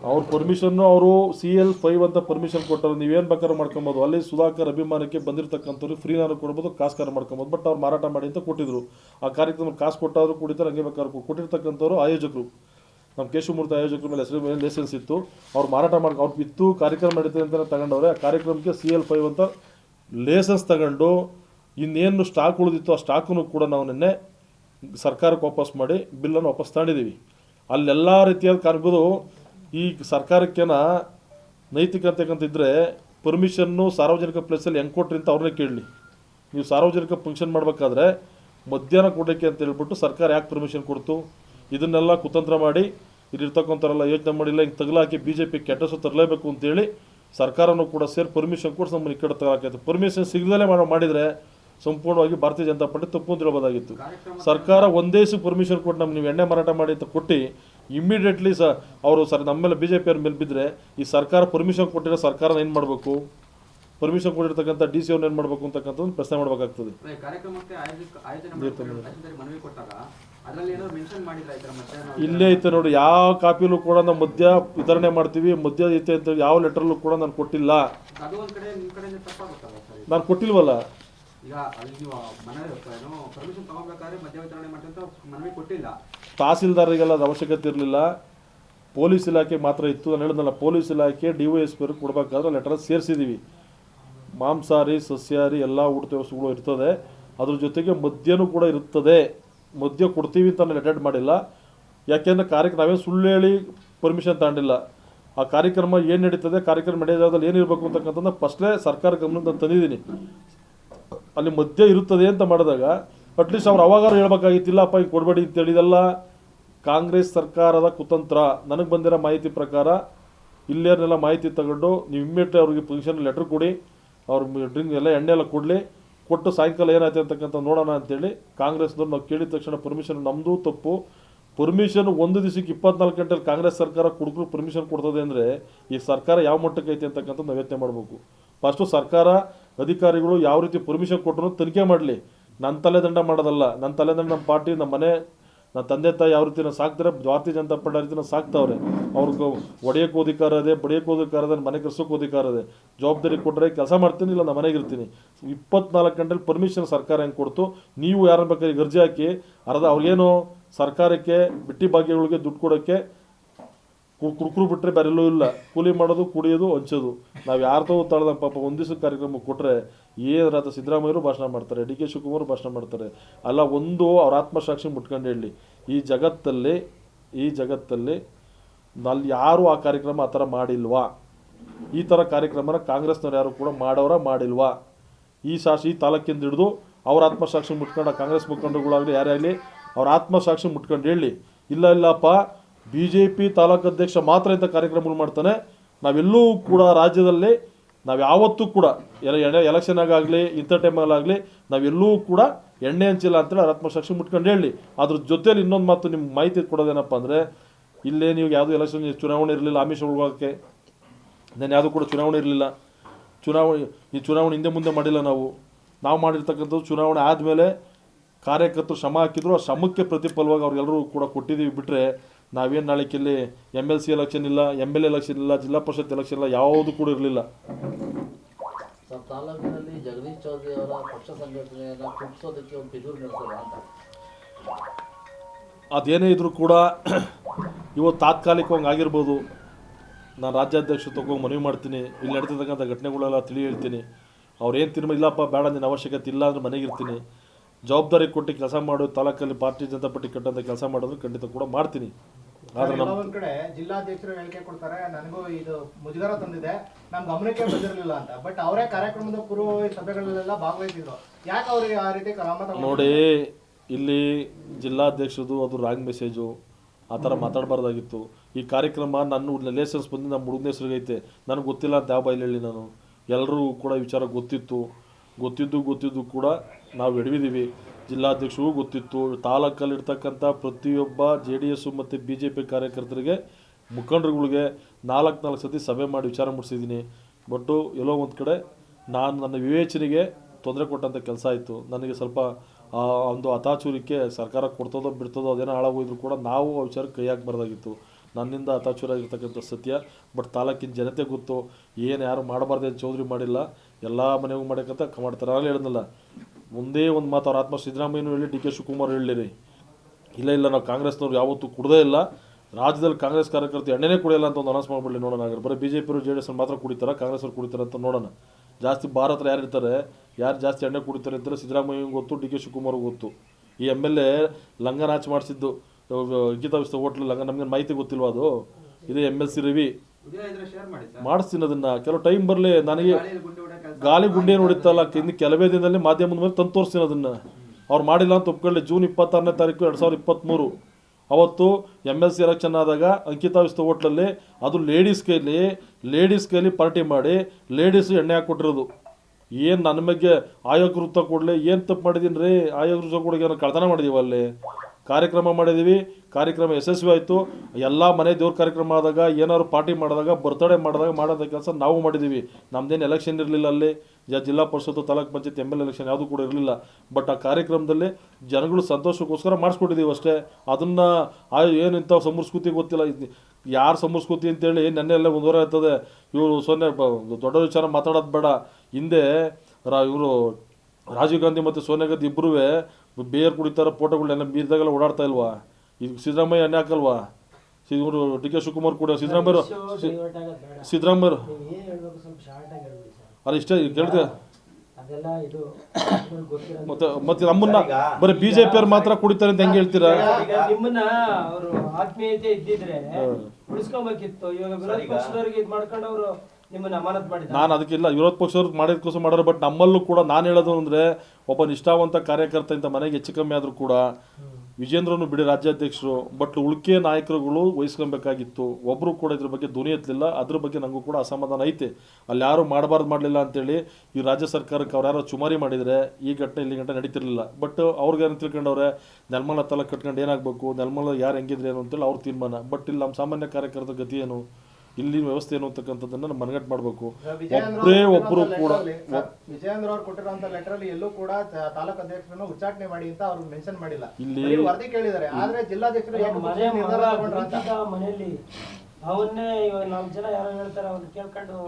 ಅವ್ರ ಪರ್ಮಿಷನ್ನು ಅವರು ಸಿ ಎಲ್ ಫೈವ್ ಅಂತ ಪರ್ಮಿಷನ್ ಕೊಟ್ಟರು. ನೀವೇನು ಬೇಕಾದ್ರೂ ಮಾಡ್ಕೊಬೋದು. ಅಲ್ಲಿ ಸುಧಾಕರ್ ಅಭಿಮಾನಕ್ಕೆ ಬಂದಿರತಕ್ಕಂಥವ್ರು ಫ್ರೀನಾರು ಕೊಡ್ಬೋದು ಕಾಸ್ಕಾರ ಮಾಡ್ಕೊಬೋದು ಬಟ್ ಅವ್ರು ಮಾರಾಟ ಮಾಡಿ ಅಂತ ಕೊಟ್ಟಿದ್ರು. ಆ ಕಾರ್ಯಕ್ರಮ ಕಾಸು ಕೊಟ್ಟಾದ್ರು ಕುಡಿತಾರೆ ಹಂಗೆ ಬೇಕಾದ್ರೂ ಕೊಟ್ಟಿರ್ತಕ್ಕಂಥವ್ರು ಆಯೋಜಕರು. ನಮ್ಮ ಕೇಶವಮೂರ್ತಿ ಆಯೋಜಕರ ಮೇಲೆ ಹೆಸರು ಮೇಲೆ ಲೈಸೆನ್ಸ್ ಇತ್ತು. ಅವ್ರು ಮಾರಾಟ ಮಾಡ್ಕೊ ಅವ್ರು ಇತ್ತು ಕಾರ್ಯಕ್ರಮ ನಡೀತದೆ ಅಂತ ತಗೊಂಡವ್ರೆ. ಆ ಕಾರ್ಯಕ್ರಮಕ್ಕೆ ಸಿ ಎಲ್ ಫೈವ್ ಅಂತ ಲೈಸೆನ್ಸ್ ತಗೊಂಡು ಇನ್ನೇನು ಸ್ಟಾಕ್ ಉಳಿದಿತ್ತು ಆ ಸ್ಟಾಕನ್ನು ಕೂಡ ನಾವು ನಿನ್ನೆ ಸರ್ಕಾರಕ್ಕೆ ವಾಪಸ್ ಮಾಡಿ ಬಿಲ್ಲನ್ನು ವಾಪಸ್ ತಗೊಂಡಿದ್ದೀವಿ. ಅಲ್ಲೆಲ್ಲ ರೀತಿಯಾದ ಕಾರ್ಮಿಕರು ಈ ಸರ್ಕಾರಕ್ಕೇನ ನೈತಿಕ ಅಂತಕ್ಕಂಥ ಇದ್ದರೆ ಪರ್ಮಿಷನ್ನು ಸಾರ್ವಜನಿಕ ಪ್ಲೇಸಲ್ಲಿ ಹೆಂಗೆ ಕೊಟ್ರಿ ಅಂತ ಅವ್ರನ್ನೇ ಕೇಳಲಿ ನೀವು ಸಾರ್ವಜನಿಕ ಫಂಕ್ಷನ್ ಮಾಡಬೇಕಾದ್ರೆ ಮಧ್ಯಾಹ್ನ ಕೊಡೋಕ್ಕೆ ಅಂತ ಹೇಳ್ಬಿಟ್ಟು ಸರ್ಕಾರ ಯಾಕೆ ಪರ್ಮಿಷನ್ ಕೊಡ್ತು? ಇದನ್ನೆಲ್ಲ ಕುತಂತ್ರ ಮಾಡಿ, ಇಲ್ಲಿರ್ತಕ್ಕಂಥವ್ರೆಲ್ಲ ಯೋಚನೆ ಮಾಡಿಲ್ಲ ಹಿಂಗೆ ತಗಲಾಕಿ ಬಿ ಜೆ ಪಿ ಕೆಟ್ಟಸು ತರಲೇಬೇಕು ಅಂತೇಳಿ ಸರ್ಕಾರನೂ ಕೂಡ ಸೇರಿ ಪರ್ಮಿಷನ್ ಕೊಡಿಸಿ ನಮ್ಮನ್ನು ಈ ಕಡೆ ತಗೊಳಕೈತೆ ಪರ್ಮಿಷನ್ ಸಿಗದಲ್ಲೇ ಮಾಡೋ, ಮಾಡಿದರೆ ಸಂಪೂರ್ಣವಾಗಿ ಭಾರತೀಯ ಜನತಾ ಪಾರ್ಟಿ ತಪ್ಪು ಅಂತ ಹೇಳ್ಬೋದಾಗಿತ್ತು. ಸರ್ಕಾರ ಒಂದೇ ಸು ಪರ್ಮಿಷನ್ ಕೊಟ್ಟು ನಮ್ಗೆ ನೀವು ಎಣ್ಣೆ ಮಾರಾಟ ಮಾಡಿ ಅಂತ ಕೊಟ್ಟು ಇಮ್ಮಿಡಿಯೇಟ್ಲಿ ಸ ಅವರು ಸರ್ ನಮ್ಮ ಮೇಲೆ ಬಿ ಜೆ ಪಿಯವ್ರ ಮೇಲೆ ಬಿದ್ದರೆ ಈ ಸರ್ಕಾರ ಪರ್ಮಿಷನ್ ಕೊಟ್ಟಿರೋ ಸರ್ಕಾರನ ಏನು ಮಾಡಬೇಕು? ಪರ್ಮಿಷನ್ ಕೊಟ್ಟಿರ್ತಕ್ಕಂಥ ಡಿ ಸಿ ಅವ್ರನ್ನ ಏನು ಮಾಡಬೇಕು ಅಂತಕ್ಕಂಥ ಒಂದು ಪ್ರಶ್ನೆ ಮಾಡಬೇಕಾಗ್ತದೆ. ಇಲ್ಲೇ ಐತೆ ನೋಡಿ ಯಾವ ಕಾಪಿಲೂ ಕೂಡ ನಾವು ಮದ್ಯ ವಿತರಣೆ ಮಾಡ್ತೀವಿ ಮದ್ಯ ಐತೆ ಅಂತ ಯಾವ ಲೆಟರ್ಲ್ಲೂ ಕೂಡ ನಾನು ಕೊಟ್ಟಿಲ್ಲ? ನಾನು ಕೊಟ್ಟಿಲ್ವಲ್ಲ. ತಹಸೀಲ್ದಾರಿಗೆಲ್ಲ ಅದು ಅವಶ್ಯಕತೆ ಇರಲಿಲ್ಲ. ಪೊಲೀಸ್ ಇಲಾಖೆ ಮಾತ್ರ ಇತ್ತು, ನಾನು ಹೇಳಿದ್ನಲ್ಲ, ಪೊಲೀಸ್ ಇಲಾಖೆ, ಡಿ ವೈ ಎಸ್ ಪಿ ಅವ್ರಿಗೆ ಕೊಡಬೇಕಾದ್ರೆ ಲೆಟರ್ ಸೇರಿಸಿದ್ದೀವಿ ಮಾಂಸಾಹಾರಿ, ಸಸ್ಯಾಹಾರಿ ಎಲ್ಲ ಊಟದ ವ್ಯವಸ್ಥೆಗಳು ಇರ್ತದೆ. ಅದ್ರ ಜೊತೆಗೆ ಮದ್ಯನೂ ಕೂಡ ಇರುತ್ತದೆ ಮದ್ಯ ಕೊಡ್ತೀವಿ ಅಂತ ನಾನು ಲೆಟರ್ ಮಾಡಿಲ್ಲ. ಯಾಕೆಂದರೆ ಕಾರ್ಯಕ್ರಮ ನಾವೇ ಸುಳ್ಳು ಹೇಳಿ ಪರ್ಮಿಷನ್ ತಗೊಂಡಿಲ್ಲ. ಆ ಕಾರ್ಯಕ್ರಮ ಏನು ನಡೀತದೆ, ಕಾರ್ಯಕ್ರಮ ನಡೆಯೋದ್ರಲ್ಲಿ ಏನಿರಬೇಕು ಅಂತಕ್ಕಂಥದ್ದು ಫಸ್ಟ್ಲೇ ಸರ್ಕಾರ ನಾನು ತಂದಿದ್ದೀನಿ. ಅಲ್ಲಿ ಮಧ್ಯೆ ಇರುತ್ತದೆ ಅಂತ ಮಾಡಿದಾಗ ಅಟ್ಲೀಸ್ಟ್ ಅವ್ರು ಅವಾಗಾರು ಹೇಳ್ಬೇಕಾಗಿತ್ತಿಲ್ಲಪ್ಪ ಹಿಂಗೆ ಕೊಡಬೇಡಿ ಅಂತ ಇದೆಲ್ಲ ಕಾಂಗ್ರೆಸ್ ಸರ್ಕಾರದ ಕುತಂತ್ರ. ನನಗೆ ಬಂದಿರೋ ಮಾಹಿತಿ ಪ್ರಕಾರ ಇಲ್ಲೇನೆಲ್ಲ ಮಾಹಿತಿ ತಗೊಂಡು ನೀವು ಇಮ್ಮಿಡಿಯೇಟ್ ಅವ್ರಿಗೆ ಪೊಸಿಷನ್ ಲೆಟ್ರ್ ಕೊಡಿ, ಅವ್ರ ಡ್ರಿಂಕ್ ಎಲ್ಲ, ಎಣ್ಣೆ ಎಲ್ಲ ಕೊಡಲಿ, ಕೊಟ್ಟು ಸಾಯಂಕಾಲ ಏನಾಯ್ತು ಅಂತಕ್ಕಂಥ ನೋಡೋಣ ಅಂತೇಳಿ ಕಾಂಗ್ರೆಸ್ನವ್ರು ನಾವು ಕೇಳಿದ ತಕ್ಷಣ ಪರ್ಮಿಷನ್ ನಮ್ಮದು ತಪ್ಪು. ಪರ್ಮಿಷನ್ ಒಂದು ದಿವಸಕ್ಕೆ ಇಪ್ಪತ್ನಾಲ್ಕು ಗಂಟೆಯಲ್ಲಿ ಕಾಂಗ್ರೆಸ್ ಸರ್ಕಾರ ಕುಡುಕರು ಪರ್ಮಿಷನ್ ಕೊಡ್ತದೆ ಅಂದರೆ, ಈ ಸರ್ಕಾರ ಯಾವ ಮಟ್ಟಕ್ಕೆ ಐತೆ ಅಂತಕ್ಕಂಥ ನಾವು ಯೋಚನೆ ಮಾಡಬೇಕು. ಫಸ್ಟು ಸರ್ಕಾರ ಅಧಿಕಾರಿಗಳು ಯಾವ ರೀತಿ ಪರ್ಮಿಷನ್ ಕೊಟ್ಟರು ತನಿಖೆ ಮಾಡಲಿ. ನನ್ನ ತಲೆದಂಡ ಮಾಡೋದಲ್ಲ. ನನ್ನ ತಲೆದಂಡ ನಮ್ಮ ಪಾರ್ಟಿ ನಮ್ಮ ಮನೆ ನನ್ನ ತಂದೆ ತಾಯಿ ಯಾವ ರೀತಿನ ಸಾಕ್ತಾರೆ, ಭಾರತೀಯ ಜನತಾ ಪಾರ್ಟಿ ಯಾವ ರೀತಿನ ಸಾಕ್ತಾವ್ರೆ. ಅವ್ರಿಗೆ ಒಡೆಯೋಕ್ಕೂ ಅಧಿಕಾರ ಇದೆ, ಬಡಿಯೋಕ್ಕೂ ಅಧಿಕಾರ ಇದೆ ಮನೆ ಕರ್ಸೋಕ್ಕೂ ಅಧಿಕಾರ ಇದೆ. ಜವಾಬ್ದಾರಿ ಕೊಟ್ಟರೆ ಕೆಲಸ ಮಾಡ್ತೀನಿ ಇಲ್ಲ ನಮ್ಮ ಮನೆಗೆ ಇರ್ತೀನಿ. ಇಪ್ಪತ್ನಾಲ್ಕು ಗಂಟೆಲಿ ಪರ್ಮಿಷನ್ ಸರ್ಕಾರ ಹೆಂಗೆ ಕೊಡ್ತು? ನೀವು ಯಾರನ್ನ ಬೇಕಾದ್ರೆ ಅರ್ಜಿ ಹಾಕಿ, ಅರ್ಧ ಅವ್ರಿಗೇನು ಸರ್ಕಾರಕ್ಕೆ ಬಿಟ್ಟಿ ಭಾಗ್ಯಗಳಿಗೆ ದುಡ್ಡು ಕೊಡೋಕ್ಕೆ ಕು- ಕುಡ್ಕರು ಬಿಟ್ಟರೆ ಬೇರೆಲ್ಲೂ ಇಲ್ಲ. ಕೂಲಿ ಮಾಡೋದು, ಕುಡಿಯೋದು, ಹಂಚೋದು. ನಾವು ಯಾರ್ದೋ ತಳ್ದ ಪಾಪ ಒಂದು ದಿವಸ ಕಾರ್ಯಕ್ರಮ ಕೊಟ್ಟರೆ ಏನಾರ ಸಿದ್ದರಾಮಯ್ಯರು ಭಾಷಣ ಮಾಡ್ತಾರೆ, ಡಿ ಕೆ ಶಿವಕುಮಾರ್ ಭಾಷಣ ಮಾಡ್ತಾರೆ. ಅಲ್ಲ ಒಂದು ಅವ್ರ ಆತ್ಮಸಾಕ್ಷಿ ಮುಟ್ಕೊಂಡು ಹೇಳಿ. ಈ ಜಗತ್ತಲ್ಲಿ ಈ ಜಗತ್ತಲ್ಲಿ ನಲ್ಲಿ ಯಾರು ಆ ಕಾರ್ಯಕ್ರಮ ಆ ಥರ ಮಾಡಿಲ್ವಾ? ಈ ಥರ ಕಾರ್ಯಕ್ರಮನ ಕಾಂಗ್ರೆಸ್ನವ್ರು ಯಾರು ಕೂಡ ಮಾಡೋರ ಮಾಡಿಲ್ವಾ? ಈ ಸಾಕ್ಷಿ ಈ ತಾಲೂಕಿಂದ ಹಿಡಿದು ಅವ್ರ ಆತ್ಮಸಾಕ್ಷಿ ಮುಟ್ಕೊಂಡು ಕಾಂಗ್ರೆಸ್ ಮುಖಂಡರುಗಳಾಗಲಿ ಯಾರೇ ಆಗಲಿ ಅವ್ರ ಆತ್ಮಸಾಕ್ಷಿ ಮುಟ್ಕೊಂಡು ಹೇಳಿ, ಇಲ್ಲ, ಇಲ್ಲಪ್ಪ ಬಿ ಜೆ ಪಿ ತಾಲೂಕು ಅಧ್ಯಕ್ಷ ಮಾತ್ರ ಇಂಥ ಕಾರ್ಯಕ್ರಮಗಳು ಮಾಡ್ತಾನೆ. ನಾವೆಲ್ಲೂ ಕೂಡ ರಾಜ್ಯದಲ್ಲಿ ನಾವು ಯಾವತ್ತೂ ಕೂಡ ಎಲೆ ಎಣ್ಣೆ ಎಲೆಕ್ಷನಾಗಲಿ ಇಂಥ ಟೈಮಲ್ಲಾಗಲಿ ನಾವೆಲ್ಲೂ ಕೂಡ ಎಣ್ಣೆ ಹಂಚಿಲ್ಲ ಅಂತೇಳಿ ಅವ್ರ ಆತ್ಮಸಾಕ್ಷಿ ಮುಟ್ಕೊಂಡು ಹೇಳಿ. ಅದ್ರ ಜೊತೆಲಿ ಇನ್ನೊಂದು ಮಾತು ನಿಮ್ಗೆ ಮಾಹಿತಿ ಕೊಡೋದೇನಪ್ಪ ಅಂದರೆ, ಇಲ್ಲೇ ನೀವು ಯಾವುದೂ ಎಲೆಕ್ಷನ್ ಚುನಾವಣೆ ಇರಲಿಲ್ಲ, ಆಮಿಷ ಉಳ್ಗೋಕ್ಕೆ ನಾನು ಯಾವುದೂ ಕೂಡ ಚುನಾವಣೆ ಇರಲಿಲ್ಲ. ಚುನಾವಣೆ, ಈ ಚುನಾವಣೆ ಹಿಂದೆ ಮುಂದೆ ಮಾಡಿಲ್ಲ ನಾವು. ನಾವು ಮಾಡಿರ್ತಕ್ಕಂಥದ್ದು ಚುನಾವಣೆ ಆದಮೇಲೆ ಕಾರ್ಯಕರ್ತರು ಶ್ರಮ ಹಾಕಿದ್ರು, ಆ ಶ್ರಮಕ್ಕೆ ಪ್ರತಿಫಲವಾಗಿ ಅವ್ರಿಗೆಲ್ಲರೂ ಕೂಡ ಕೊಟ್ಟಿದ್ದೀವಿ ಬಿಟ್ಟರೆ ನಾವೇನು ನಾಳೆಗೆ ಇಲ್ಲಿ ಎಂ ಎಲ್ ಸಿ ಎಲೆಕ್ಷನ್ ಇಲ್ಲ ಎಂ ಎಲ್ ಎಲೆಕ್ಷನ್ ಇಲ್ಲ ಜಿಲ್ಲಾ ಪರಿಷತ್ ಎಲೆಕ್ಷನ್ ಇಲ್ಲ ಯಾವುದು ಕೂಡ ಇರಲಿಲ್ಲ. ಸರ್ ತಾಲೂಕಿನಲ್ಲಿ ಜಗದೀಶ್ ಚೌಧರಿ ಅವರ ಪಕ್ಷ ಸಂಘಟನೆಯನ್ನ ಕುಗ್ಸೋದಕ್ಕೆ ಒಂದು ಪಿತೂರು ನಡೆಸಲ್ಲ ಅಂತ. ಅದೇನೇ ಇದ್ರೂ ಕೂಡ ಇವತ್ತು ತಾತ್ಕಾಲಿಕವಾಗಿ ಆಗಿರ್ಬೋದು. ನಾನು ರಾಜ್ಯಾಧ್ಯಕ್ಷ ತಗೊಂಡು ಮನವಿ ಮಾಡ್ತೀನಿ. ಇಲ್ಲಿ ನಡೀತಿರ್ತಕ್ಕಂಥ ಘಟನೆಗಳೆಲ್ಲ ತಿಳಿ ಹೇಳ್ತೀನಿ. ಅವ್ರೇನು ತಿರ್ಮ ಇಲ್ಲಪ್ಪ ಬೇಡ ನಿನ್ನ ಅವಶ್ಯಕತೆ ಇಲ್ಲ ಅಂದ್ರೆ ಮನೆಗೆ ಇರ್ತೀನಿ. ಜವಾಬ್ದಾರಿ ಕೊಟ್ಟು ಕೆಲಸ ಮಾಡೋ ತಾಲೂಕಲ್ಲಿ ಭಾರತೀಯ ಜನತಾ ಪಾರ್ಟಿ ಕಟ್ಟಂಥ ಕೆಲಸ ಮಾಡೋದು ಖಂಡಿತ ಕೂಡ ಮಾಡ್ತೀನಿ. ಆದರೆ ನಮ್ಮ ಒಂದ್ ಕಡೆ ಜಿಲ್ಲಾಧ್ಯಕ್ಷರು ಹೇಳಿಕೆ ಕೊಡ್ತಾರೆ ನನಗೂ ಇದು ಮುಜುಗರ ತಂದಿದೆ ನಮ್ ಗಮನಕ್ಕೆ ಬಂದಿರಲಿಲ್ಲ ಅಂತ. ಬಟ್ ಅವರೇ ಕಾರ್ಯಕ್ರಮದ ಪೂರ್ವ ಸಭೆಗಳಲ್ಲೆಲ್ಲ ಭಾಗವಹಿಸಿದ್ರು. ಯಾಕೆ ಅವ್ರಿಗೆ ಆ ರೀತಿ ಕ್ರಮ? ನೋಡಿ ಇಲ್ಲಿ ಜಿಲ್ಲಾಧ್ಯಕ್ಷದು ಅದು ರಾಂಗ್ ಮೆಸೇಜು ಆ ಥರ ಮಾತಾಡಬಾರ್ದಾಗಿತ್ತು. ಈ ಕಾರ್ಯಕ್ರಮ ನನ್ನ ಲೈಸೆನ್ಸ್ ಬಂದು ನಮ್ಮ ಹುಡುಗನ ನನಗೆ ಗೊತ್ತಿಲ್ಲ ಅಂತ ಯಾವ ಹೇಳಿ ನಾನು. ಎಲ್ಲರೂ ಕೂಡ ವಿಚಾರ ಗೊತ್ತಿತ್ತು. ಗೊತ್ತಿದ್ದು ಗೊತ್ತಿದ್ದು ಕೂಡ ನಾವು ಎಡವಿದ್ದೀವಿ ಜಿಲ್ಲಾಧ್ಯಕ್ಷರಿಗೂ ಗೊತ್ತಿತ್ತು. ತಾಲೂಕಲ್ಲಿರ್ತಕ್ಕಂಥ ಪ್ರತಿಯೊಬ್ಬ ಜೆ ಡಿ ಎಸ್ಸು ಮತ್ತು ಬಿ ಜೆ ಪಿ ಕಾರ್ಯಕರ್ತರಿಗೆ, ಮುಖಂಡರುಗಳಿಗೆ ನಾಲ್ಕು ನಾಲ್ಕು ಸತಿ ಸಭೆ ಮಾಡಿ ವಿಚಾರ ಮುಡಿಸಿದ್ದೀನಿ ಬಟ್ಟು ಎಲ್ಲೋ ಒಂದು ಕಡೆ ನಾನು ನನ್ನ ವಿವೇಚನೆಗೆ ತೊಂದರೆ ಕೊಟ್ಟಂಥ ಕೆಲಸ ಆಯಿತು. ನನಗೆ ಸ್ವಲ್ಪ ಒಂದು ಹತಾಚೂರಿಕೆ ಸರ್ಕಾರ ಕೊಡ್ತದೋ ಬಿಡ್ತದೋ ಅದೇನೋ ಹಾಳಾಗೋದ್ರು ಕೂಡ ನಾವು ಆ ವಿಚಾರ ಕೈ ಹಾಕಬಾರ್ದಾಗಿತ್ತು ನನ್ನಿಂದ ಹತಾಚೂರಾಗಿರ್ತಕ್ಕಂಥ ಸತ್ಯ, ಬಟ್ ತಾಲೂಕಿನ ಜನತೆ ಗೊತ್ತು. ಏನು ಯಾರು ಮಾಡಬಾರ್ದು ಚೌಧರಿ ಮಾಡಿಲ್ಲ. ಎಲ್ಲ ಮನೆಗೂ ಮಾಡಕ್ಕಂತ ಮಾಡ್ತಾರೆ. ಅಲ್ಲಿ ಹೇಳಿದ್ನಲ್ಲ ಮುಂದೆ ಒಂದು ಮಾತು ಅವ್ರ ಆತ್ಮ ಸಿದ್ದರಾಮಯ್ಯನೂ ಹೇಳಿ ಡಿ ಕೆ ಶಿವಕುಮಾರ್ ಹೇಳಿರಿ ಇಲ್ಲ ಇಲ್ಲ ನಾವು ಕಾಂಗ್ರೆಸ್ನವ್ರು ಯಾವತ್ತೂ ಕುಡದೇ ಇಲ್ಲ. ರಾಜ್ಯದಲ್ಲಿ ಕಾಂಗ್ರೆಸ್ ಕಾರ್ಯಕರ್ತರು ಎಣ್ಣೆನೇ ಕುಡಿಯಲ್ಲ ಅಂತ ಒಂದು ಅನೌನ್ಸ್ ಮಾಡಿಬಿಡಲಿ ನೋಡೋಣ ಹಾಗಾದ್ರೆ. ಬರೀ B J P J D S ಮಾತ್ರ ಕುಡಿತಾರೆ ಕಾಂಗ್ರೆಸ್ ಅವ್ರು ಕುಡಿತಾರೆ ಅಂತ ನೋಡೋಣ. ಜಾಸ್ತಿ ಭಾರತ ಯಾರು ಇರ್ತಾರೆ? ಯಾರು ಜಾಸ್ತಿ ಎಣ್ಣೆ ಕುಡಿತಾರೆ ಅಂತಾರೆ ಸಿದ್ದರಾಮಯ್ಯಂಗೆ ಗೊತ್ತು ಡಿ ಕೆ ಶಿವಕುಮಾರ್ ಗೊತ್ತು. ಈ ಎಂ ಎಲ್ ಎ ಲಂಗನಾಚ್ ಮಾಡಿಸಿದ್ದು ಗೀತಾವಿಸ್ತ ವಿಸ್ತ ಹೋಟ್ಲ್ ಲಂಗ ನಮಗೆ ಮಾಹಿತಿ ಗೊತ್ತಿಲ್ವ ಅದು? ಇದೇ ಎಂ ಎಲ್ ಸಿ ರವಿ. ಮಾಡಿಸ್ತೀನಿ ಅದನ್ನು. ಕೆಲವು ಟೈಮ್ ಬರಲಿ ನನಗೆ ಗಾಳಿಯಲ್ಲಿ ಗುಂಡಿ ನೋಡಿತ್ತಲ್ಲ ಇನ್ನು ಕೆಲವೇ ದಿನದಲ್ಲಿ ಮಾಧ್ಯಮದ ಮೇಲೆ ತಂದು ತೋರಿಸ್ತೀನಿ ಅದನ್ನ. ಅವ್ರು ಮಾಡಿಲ್ಲ ಅಂತ ಒಪ್ಕೊಳ್ಳಿ, ಜೂನ್ ಇಪ್ಪತ್ತಾರನೇ ತಾರೀಕು ಎರಡು ಸಾವಿರದ ಇಪ್ಪತ್ತ್ಮೂರು ಅವತ್ತು ಎಂ ಎಲ್ ಸಿ ಎಲೆಕ್ಷನ್ ಆದಾಗ ಅಂಕಿತಾ ವಿಸ್ತ ಹೋಟ್ಲಲ್ಲಿ ಅದು ಲೇಡೀಸ್ ಕೈಲಿ ಲೇಡೀಸ್ ಕೈಲಿ ಪಾರ್ಟಿ ಮಾಡಿ ಲೇಡೀಸ್ ಎಣ್ಣೆ ಹಾಕ್ಕೊಟ್ಟಿರೋದು. ಏನು ನನ್ನ ಬಗ್ಗೆ ಆಯೋಗ ವೃತ್ತ ಕೊಡಲಿ, ಏನು ತಪ್ಪು ಮಾಡಿದ್ದೀನಿ ರೀ ಆಯೋಗ ವೃತ್ತ ಕೊಡೋಕೆ ಏನೋ ಕಳ್ತನ ಮಾಡಿದೀವಿ ಅಲ್ಲಿ? ಕಾರ್ಯಕ್ರಮ ಮಾಡಿದ್ದೀವಿ ಕಾರ್ಯಕ್ರಮ ಯಶಸ್ವಿ ಆಯಿತು ಎಲ್ಲ ಮನೆ ದೇವ್ರ ಕಾರ್ಯಕ್ರಮ ಆದಾಗ, ಏನಾದ್ರು ಪಾರ್ಟಿ ಮಾಡಿದಾಗ ಬರ್ತಡೇ ಮಾಡಿದಾಗ ಮಾಡೋದ ಕೆಲಸ ನಾವು ಮಾಡಿದ್ದೀವಿ ನಮ್ದೇನು ಎಲೆಕ್ಷನ್ ಇರಲಿಲ್ಲ ಅಲ್ಲಿ. ಜಿಲ್ಲಾ ಪರಿಷತ್ತು taluk panchayat M L election ಯಾವುದೂ ಕೂಡ ಇರಲಿಲ್ಲ. ಬಟ್ ಆ ಕಾರ್ಯಕ್ರಮದಲ್ಲಿ ಜನಗಳು ಸಂತೋಷಕ್ಕೋಸ್ಕರ ಮಾಡಿಸ್ಕೊಟ್ಟಿದ್ದೀವಿ ಅಷ್ಟೇ. ಅದನ್ನು ಆ ಏನು ಇಂಥ ಸಂಸ್ಕೃತಿ ಗೊತ್ತಿಲ್ಲ. ಯಾರು ಸಂಸ್ಕೃತಿ ಅಂತೇಳಿ ನೆನ್ನೆ ಎಲ್ಲ ಮುಂದುವರೆ ಆಗ್ತದೆ ಇವರು ಸೊನ್ನೆ ದೊಡ್ಡ ವಿಚಾರ ಮಾತಾಡೋದು ಬೇಡ. ಹಿಂದೆ ರಾ, ಇವರು ರಾಜೀವ್ ಗಾಂಧಿ ಮತ್ತು ಸೋನಿಯಾ ಗಾಂಧಿ ಇಬ್ಬರೂ ಬೇರ್ ಕುಡಿತಾರ ಫೋಟೋಗಳನ್ನ ಬೀರ್ದಾಗೆಲ್ಲ ಓಡಾಡ್ತಾ ಇಲ್ವಾ? ಇದು ಸಿದ್ದರಾಮಯ್ಯ ಎಣ್ಣೆ ಹಾಕಲ್ವಾ ಇವರು ಡಿ ಕೆ ಶಿವಕುಮಾರ್ ಕೂಡ ಸಿದ್ದರಾಮಯ್ಯ ಸಿದ್ದರಾಮಯ್ಯ ಏನ್ ಹೇಳ್ಬೇಕು ಸ್ವಲ್ಪ ಶಾರ್ಟ್ ಆಗಿ ಸರ್. ಅಲ್ಲ ಇಷ್ಟೇ ಗೊತ್ತಿರೋ ಮತ್ತೆ ಮತ್ತೆ ನಮ್ಮನ್ನ ಬರೀ ಬಿಜೆಪಿ ಅವ್ರು ಮಾತ್ರ ಕುಡಿತಾರೆ ಅಂತ ಹೆಂಗೆ ಹೇಳ್ತೀರಾ? ನಿಮ್ಮನ್ನ ಅವರು ಆತ್ಮೀಯತೆ ಇದ್ದಿದ್ರೆ ಉಳಿಸ್ಕೊಬೇಕಿತ್ತು. ಇವಾಗ ವಿರೋಧ ಪಕ್ಷದವ್ರಿಗೆ ಇದ್ ಮಾಡ್ಕೊಂಡು ಅವರು ನಿಮ್ಮನ್ನ ಮಾಡಿದ ನಾನು ಅದಕ್ಕಿಲ್ಲ, ವಿರೋಧ ಪಕ್ಷದವ್ರು ಮಾಡಿದಕ್ಕೋಸ್ಕರ ಮಾಡೋರು ಬಟ್ ನಮ್ಮಲ್ಲೂ ಕೂಡ ನಾನು ಹೇಳೋದು ಅಂದರೆ ಒಬ್ಬ ನಿಷ್ಠಾವಂತ ಕಾರ್ಯಕರ್ತ ಇಂಥ ಮನೆಗೆ ಹೆಚ್ಚು ಕಮ್ಮಿ ಆದರೂ ಕೂಡ ವಿಜೇಂದ್ರನು ಬಿಡಿ ರಾಜ್ಯಾಧ್ಯಕ್ಷರು ಬಟ್ ಉಳ್ಕೆ ನಾಯಕರುಗಳು ವಹಿಸ್ಕೊಬೇಕಾಗಿತ್ತು ಒಬ್ಬರು ಕೂಡ ಇದ್ರ ಬಗ್ಗೆ ಧ್ವನಿ ಎತ್ತಲಿಲ್ಲ, ಅದ್ರ ಬಗ್ಗೆ ನನಗೂ ಕೂಡ ಅಸಮಾಧಾನ ಐತೆ. ಅಲ್ಲಿ ಯಾರು ಮಾಡಬಾರ್ದು ಮಾಡಲಿಲ್ಲ ಅಂತೇಳಿ ಈ ರಾಜ್ಯ ಸರ್ಕಾರಕ್ಕೆ ಅವ್ರು ಯಾರೋ ಚುಮಾರಿ ಮಾಡಿದರೆ ಈ ಘಟನೆ ಇಲ್ಲಿ ಗಂಟೆ ನಡೀತಿರಲಿಲ್ಲ. ಬಟ್ ಅವ್ರಿಗೆ ಏನು ತಿಳ್ಕೊಂಡವ್ರೆ, ನೆಲಮಲ ತಲೆ ಕಟ್ಕೊಂಡು ಏನಾಗಬೇಕು, ನೆಲಮಲ ಯಾರು ಹೆಂಗಿದ್ರೆ ಏನು ಅಂತೇಳಿ ಅವ್ರ ತೀರ್ಮಾನ. ಬಟ್ ಇಲ್ಲಿ ನಮ್ಮ ಸಾಮಾನ್ಯ ಕಾರ್ಯಕರ್ತರ ಗತಿ ಏನು? ಇಲ್ಲಿನ ವ್ಯವಸ್ಥೆ ಏನು ಅಂತಕ್ಕಂಥದ್ದನ್ನು ನಾವು ಮನಗಟ್ಟು ಮಾಡಬೇಕು. ವಿಜಯೇಂದ್ರ ಒಬ್ಬರೇ ಒಬ್ಬರು ಕೂಡ ವಿಜಯೇಂದ್ರ ಅವರು ಕೊಟ್ಟಿರುವಂತ ಲೆಟರ್ ಅಲ್ಲಿ ಎಲ್ಲೂ ಕೂಡ ತಾಲೂಕು ಅಧ್ಯಕ್ಷರನ್ನು ಉಚ್ಚಾಟನೆ ಮಾಡಿ ಅಂತ ಅವರು ಮೆನ್ಷನ್ ಮಾಡಿಲ್ಲ. ಇಲ್ಲಿ- ವರದಿ ಕೇಳಿದ್ದಾರೆ. ಆದ್ರೆ ಜಿಲ್ಲಾಧ್ಯಕ್ಷರು ಮನೆಯಲ್ಲಿ ಅವನ್ನೇ ಇವಾಗ ನಾಲ್ಕು ಜನ ಯಾರು ಹೇಳ್ತಾರೆ ಅವ್ರು ಕೇಳ್ಕೊಂಡು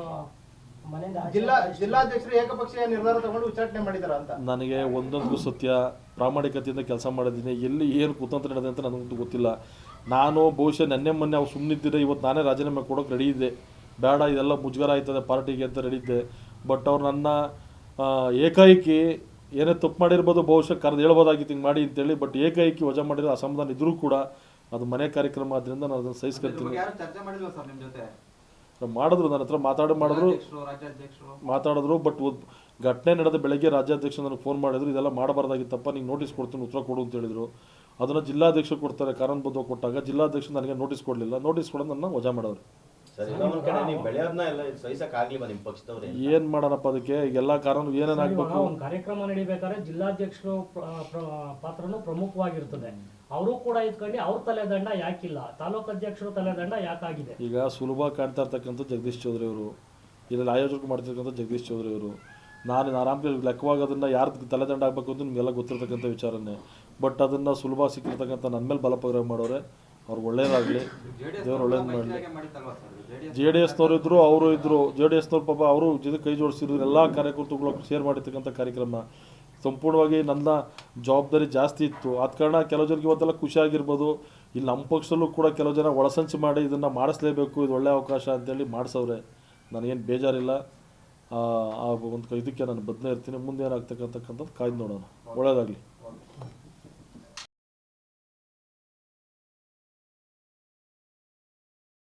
ಮನೆಯಿಂದ ಜಿಲ್ಲಾ ಜಿಲ್ಲಾಧ್ಯಕ್ಷರು ಏಕಪಕ್ಷೀಯ ನಿರ್ಧಾರ ತಗೊಂಡು ಉಚ್ಚಾಟನೆ ಮಾಡಿದಾರ ಅಂತ? ನನಗೆ ಒಂದೊಂದು ಸತ್ಯ ಪ್ರಾಮಾಣಿಕತೆಯಿಂದ ಕೆಲಸ ಮಾಡಿದ್ದೀನಿ. ಎಲ್ಲಿ ಏನು ಕುತಂತ್ರ ನಡೆದಿದೆ ಅಂತ ನನಗಂತೂ ಗೊತ್ತಿಲ್ಲ. ನಾನು ಬಹುಶಃ ನೆನ್ನೆ ಮೊನ್ನೆ ಅವ್ರು ಸುಮ್ಮನಿದ್ದಿದ್ರೆ ಇವತ್ತು ನಾನೇ ರಾಜೀನಾಮೆ ಕೊಡೋಕೆ ರೆಡಿ ಇದ್ದೆ. ಬೇಡ ಇದೆಲ್ಲ ಮುಜುಗರ ಆಯ್ತದೆ ಪಾರ್ಟಿಗೆ ಅಂತ ರೆಡಿ ಇದ್ದೆ. ಬಟ್ ಅವ್ರು ನನ್ನ ಏಕಾಏಕಿ ಏನೇ ತಪ್ಪು ಮಾಡಿರ್ಬೋದು ಬಹುಶಃ ಕರೆದು ಹೇಳ್ಬೋದಾಗಿತ್ತು ಹಿಂಗೆ ಮಾಡಿ ಅಂತೇಳಿ ಬಟ್ ಏಕಾಏಕಿ ವಜಾ ಮಾಡಿದ್ರೆ ಅಸಮಾಧಾನ ಇದ್ರೂ ಕೂಡ ಅದು ಮನೆ ಕಾರ್ಯಕ್ರಮ ಆದ್ದರಿಂದ ನಾನು ಅದನ್ನು ಸಹಿಸ್ಕೊಳ್ತೀನಿ. ಮಾಡಿದ್ರು ನನ್ನ ಹತ್ರ ಮಾತಾಡಿ ಮಾಡಿದ್ರು. ಮಾತಾಡಿದ್ರು ಬಟ್ ಘಟನೆ ನಡೆದ ಬೆಳಗ್ಗೆ ರಾಜ್ಯಾಧ್ಯಕ್ಷ ನನಗೆ ಫೋನ್ ಮಾಡಿದ್ರು ಇದೆಲ್ಲ ಮಾಡಬಾರ್ದಾಗಿತ್ತಪ್ಪ ನಿಂಗೆ ನೋಟಿಸ್ ಕೊಡ್ತೀನಿ ಉತ್ತರ ಕೊಡು ಅಂತ ಹೇಳಿದ್ರು. ಅದನ್ನು ಜಿಲ್ಲಾಧ್ಯಕ್ಷರು ಕೊಡ್ತಾರೆ ಕಾರಣಬದ್ಧ ಕೊಟ್ಟಾಗ ಜಿಲ್ಲಾಧ್ಯಕ್ಷ ನನಗೆ ನೋಟಿಸ್ ಕೊಡಲಿಲ್ಲ. ನೋಟಿಸ್ ಕೊಡೋದು ನನ್ನ ವಜಾ ಮಾಡೋರು. ಏನ್ ಮಾಡೋಣಪ್ಪ ಅದಕ್ಕೆ? ಎಲ್ಲ ಕಾರಣ ಏನೇನು ಒಂದು ಕಾರ್ಯಕ್ರಮ ನಡಿಬೇಕಾದ್ರೆ ಜಿಲ್ಲಾಧ್ಯಕ್ಷರು ಪಾತ್ರನು ಪ್ರ- ಪಾತ್ರನೂ ಪ್ರಮುಖವಾಗಿರ್ತದೆ. ಅವರು ಕೂಡ ಇದ್ಕೊಂಡು ಅವ್ರ ತಲೆದಂಡ ಯಾಕಿಲ್ಲ. ತಾಲೂಕು ಅಧ್ಯಕ್ಷರು ತಲೆದಂಡ ಯಾಕಾಗಿದೆ? ಈಗ ಸುಲಭ ಕಾಣ್ತಾ ಇರ್ತಕ್ಕಂಥ ಜಗದೀಶ್ ಚೌಧರಿ ಅವರು ಇದರಲ್ಲಿ ಆಯೋಜಕ ಮಾಡ್ತಿರ್ತಕ್ಕಂಥ ಜಗದೀಶ್ ಚೌಧರಿ ಅವರು ನಾನು ಆರಾಮ್ ಲೆಕ್ಕವಾಗೋದನ್ನ ಯಾರ ಯಾರ್ದು ತಲೆದಂಡ ಆಗ್ಬೇಕು ಅಂತ ನಿಮಗೆಲ್ಲ ಗೊತ್ತಿರ್ತಕ್ಕಂಥ ವಿಚಾರನೇ. ಬಟ್ ಅದನ್ನು ಸುಲಭ ಸಿಕ್ಕಿರ್ತಕ್ಕಂಥ ನನ್ನ ಮೇಲೆ ಬಲಪ್ರಯೋಗ ಮಾಡೋರೆ ಅವ್ರಿಗೆ ಒಳ್ಳೇದಾಗಲಿ. ದೇವ್ರು ಒಳ್ಳೇದು ಮಾಡಲಿ. ಜೆ ಡಿ ಎಸ್ನವ್ರು ಇದ್ರು ಅವರು ಇದ್ದರು ಜೆ ಡಿ ಎಸ್ನವ್ರು ಪಾಪ ಅವರು ಜೊತೆ ಕೈ ಜೋಡಿಸಿದ್ರು. ಎಲ್ಲ ಕಾರ್ಯಕರ್ತರುಗಳು ಶೇರ್ ಮಾಡಿರ್ತಕ್ಕಂಥ ಕಾರ್ಯಕ್ರಮ. ಸಂಪೂರ್ಣವಾಗಿ ನನ್ನ ಜವಾಬ್ದಾರಿ ಜಾಸ್ತಿ ಇತ್ತು. ಆದ ಕಾರಣ ಕೆಲವು ಜನಕ್ಕೆ ಇವತ್ತೆಲ್ಲ ಖುಷಿಯಾಗಿರ್ಬೋದು ಇಲ್ಲಿ ನಮ್ಮ ಪಕ್ಷದಲ್ಲೂ ಕೂಡ ಕೆಲವು ಜನ ಒಳಸಂಚು ಮಾಡಿ ಇದನ್ನು ಮಾಡಿಸ್ಲೇಬೇಕು. ಇದು ಒಳ್ಳೆಯ ಅವಕಾಶ ಅಂತೇಳಿ ಮಾಡಿಸವ್ರೆ. ನನಗೇನು ಬೇಜಾರಿಲ್ಲ. ಆ ಒಂದು ಇದಕ್ಕೆ ನಾನು ಬದನೇ ಇರ್ತೀನಿ. ಮುಂದೆ ಏನಾಗ್ತಕ್ಕಂಥಕ್ಕಂಥದ್ದು ಕಾಯ್ದು ನೋಡೋಣ. ಒಳ್ಳೇದಾಗಲಿ.